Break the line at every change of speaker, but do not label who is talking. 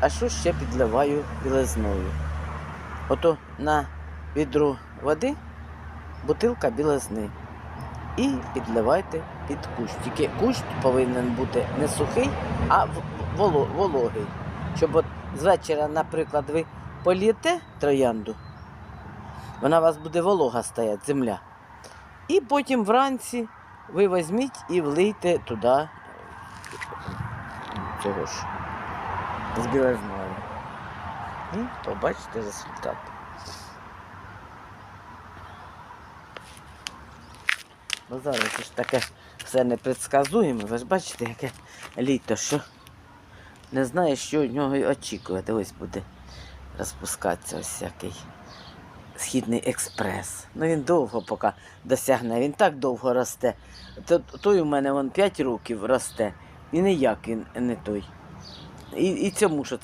а що ще підливаю білизною. Ото на відро води бутилка білизни. І підливайте під кущ. Тільки кущ повинен бути не сухий, а вологий. Щоб от з вечора, наприклад, ви полієте троянду, вона у вас буде волога стоять, земля. І потім вранці ви візьміть і влийте туди цього ж з білизною. І побачите результат. Ну зараз ж таке все непредсказуємо. Ви ж бачите, яке літо, що не знаєш, що від нього очікувати. Ось буде розпускатися ось всякий східний експрес. Ну він довго поки досягне, він так довго росте. Той у мене вон 5 років росте. І ніяк він не той. І, і цьому що це.